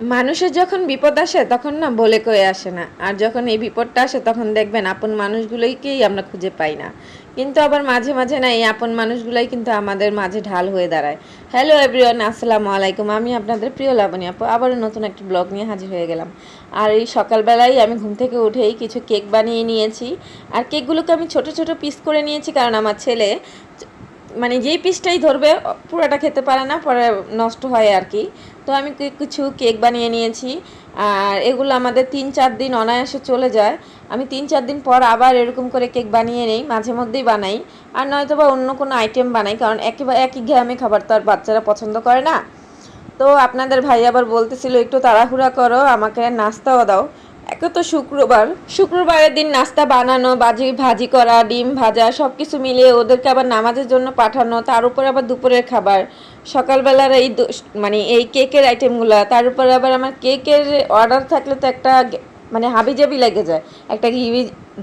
মানুষের যখন বিপদ আসে, তখন না বলে কয়ে আসে না। আর যখন এই বিপদটা আসে, তখন দেখবেন আপন মানুষগুলোইকেই আমরা খুঁজে পাই না। কিন্তু আবার মাঝে মাঝে না এই আপন মানুষগুলোই কিন্তু আমাদের মাঝে ঢাল হয়ে দাঁড়ায়। হ্যালো এভরিওয়ান আসসালামু আলাইকুম। আমি আপনাদের প্রিয় লাবণী আপু। আবারও নতুন একটি ব্লগ নিয়ে হাজির হয়ে গেলাম। আর এই সকালবেলায় আমি ঘুম থেকে উঠেই কিছু কেক বানিয়ে নিয়েছি। আর কেকগুলোকে আমি ছোট ছোট পিস করে নিয়েছি, কারণ আমার ছেলে মানে যেই পিসটাই ধরবে, পুরোটা খেতে পারে না, পরে নষ্ট হয় আর কি। তো আমি কিছু কেক বানিয়ে নিয়েছি, আর এগুলো আমাদের তিন চার দিন অনায়াসে চলে যায়। আমি তিন চার দিন পর আবার এরকম করে কেক বানিয়ে নেই, মাঝে মধ্যেই বানাই। আর নয়তো বা অন্য কোনো আইটেম বানাই, কারণ একেবারে একই ঘেয়ামে খাবার তো আর বাচ্চারা পছন্দ করে না। তো আপনাদের ভাই আবার বলতেছিল, একটু তাড়াহুড়া করো, আমাকে নাস্তাও দাও। একে তো শুক্রবার। শুক্রবারের দিন নাস্তা বানানো, বাজি ভাজি করা, ডিম ভাজা সব কিছু মিলিয়ে ওদেরকে আবার নামাজের জন্য পাঠানো, তার উপর আবার দুপুরের খাবার। সকালবেলার এই মানে এই কেকের আইটেমগুলো তার উপর আবার আমার কেকের অর্ডার থাকলে তো একটা মানে হাবিজাবি লেগে যায়। একটা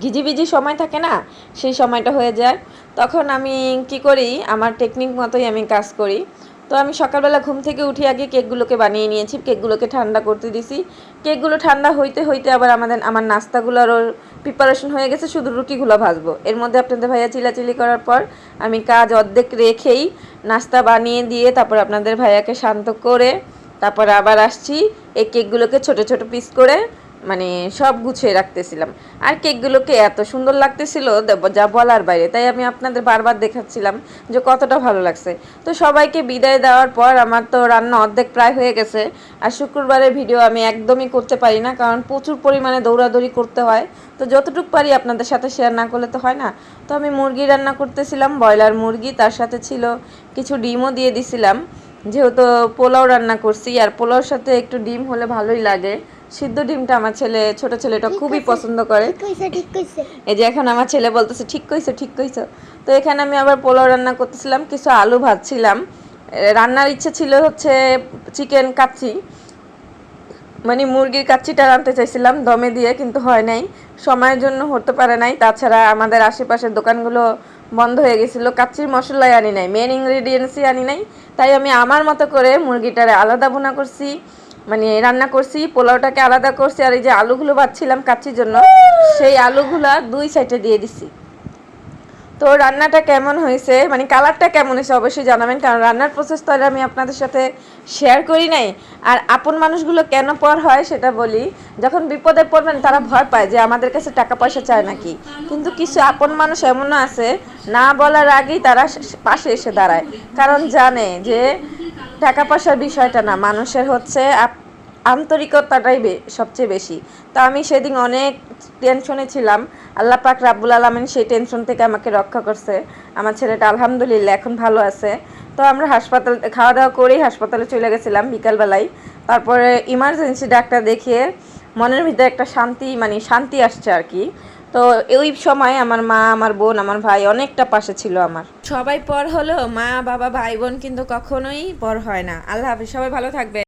ঘিজিবিজি সময় থাকে না, সেই সময়টা হয়ে যায়। তখন আমি কি করি, আমার টেকনিক মতোই আমি কাজ করি। তো আমি সকালবেলা ঘুম থেকে উঠে আগে কেকগুলোকে বানিয়ে নিয়েছি, কেকগুলোকে ঠান্ডা করতে দিছি। কেকগুলো ঠান্ডা হইতে হইতে আবার আমাদের, আমার নাস্তাগুলোরও প্রিপারেশন হয়ে গেছে, শুধু রুটিগুলো ভাজবো। এর মধ্যে আপনাদের ভাইয়া চিলাচিলি করার পর আমি কাজ অর্ধেক রেখেই নাস্তা বানিয়ে দিয়ে তারপর আপনাদের ভাইয়াকে শান্ত করে তারপর আবার আসছি, এই কেকগুলোকে ছোট ছোট পিস করে মানে সব গুছিয়ে রাখতেছিলাম। আর কেকগুলোকে এত সুন্দর লাগতেছিল যা বলার বাইরে, তাই আমি আপনাদের বারবার দেখাচ্ছিলাম যে কতটা ভালো লাগছে। তো সবাইকে বিদায় দেওয়ার পর আমার তো রান্না অর্ধেক প্রায় হয়ে গেছে, আর শুক্রবারের ভিডিও আমি একদমই করতে পারি না, কারণ প্রচুর পরিমাণে দৌড়াদৌড়ি করতে হয়। তো যতটুকু পারি আপনাদের সাথে শেয়ার না করলে তো হয় না। তো আমি মুরগি রান্না করতেছিলাম, ব্রয়লার মুরগি, তার সাথে ছিল কিছু ডিমও দিয়ে দিছিলাম। যেহেতু পোলাও রান্না করছি, আর পোলাওর সাথে একটু ডিম হলে ভালোই লাগে। সিদ্ধ ডিমটা আমার ছেলে ছোট ছেলেটা খুবই পছন্দ করে। এই যে এখন আমার ছেলে বলতেছে ঠিক কইছো ঠিক কইছো। তো এখানে আমি আবার পোলাও রান্না করতেছিলাম কিছু আলু ভাজছিলাম। রান্নার ইচ্ছে ছিল হচ্ছে চিকেন কাচ্চি। মানে মুরগির কাচ্চিটা রানতে চাইছিলাম দমে দিয়ে কিন্তু হয় নাই। সময়ের জন্য হতে পারে নাই। তাছাড়া আমাদের আশেপাশের দোকানগুলো বন্ধ হয়ে গেছিল। কাচ্চির মশলাই আনি নাই মেন ইনগ্রিডিয়েন্টসই আনি নাই। তাই আমি আমার মতো করে মুরগিটারে আলাদা ভুনা করছি। মানে রান্না করছি, পোলাওটাকে আলাদা করছি, আর এই যে আলুগুলো বাচ্ছিলাম কাচ্চির জন্য, সেই আলুগুলা দুই সাইডে দিয়ে দিছি। তো রান্নাটা কেমন হয়েছে? মানে কালারটা কেমন হয়েছে অবশ্যই জানাবেন, কারণ রান্নার প্রসেস তো আমি আপনাদের সাথে শেয়ার করি নাই। আর আপন মানুষগুলো কেন পর হয় সেটা বলি, যখন বিপদে পড়বেন তারা ভয় পায় যে আমাদের কাছে টাকা পয়সা চায় নাকি। কিন্তু কিছু আপন মানুষ এমনও আছে, না বলার আগেই তারা পাশে এসে দাঁড়ায়। কারণ জানে যে টাকা পয়সার বিষয়টা না, মানুষের হচ্ছে আন্তরিকতাটাই সবচেয়ে বেশি। তো আমি সেদিন অনেক টেনশনে ছিলাম। আল্লাহ পাক রাব্বুল আলমিন সেই টেনশন থেকে আমাকে রক্ষা করছে। আমার ছেলেটা আলহামদুলিল্লাহ এখন ভালো আছে। তো আমরা হাসপাতাল খাওয়া দাওয়া করেই হাসপাতালে চলে গেছিলাম বিকালবেলায়। তারপরে ইমার্জেন্সি ডাক্তার দেখিয়ে মনের ভিতরে একটা শান্তি মানে শান্তি আসছে আর কি। তো ওই সময় আমার মা, আমার বোন, আমার ভাই অনেকটা পাশে ছিল আমার। সবাই পর হলো মা, বাবা, ভাই, বোন কিন্তু কখনোই পর হয় না। আল্লাহ হাফিজ, সবাই ভালো থাকবে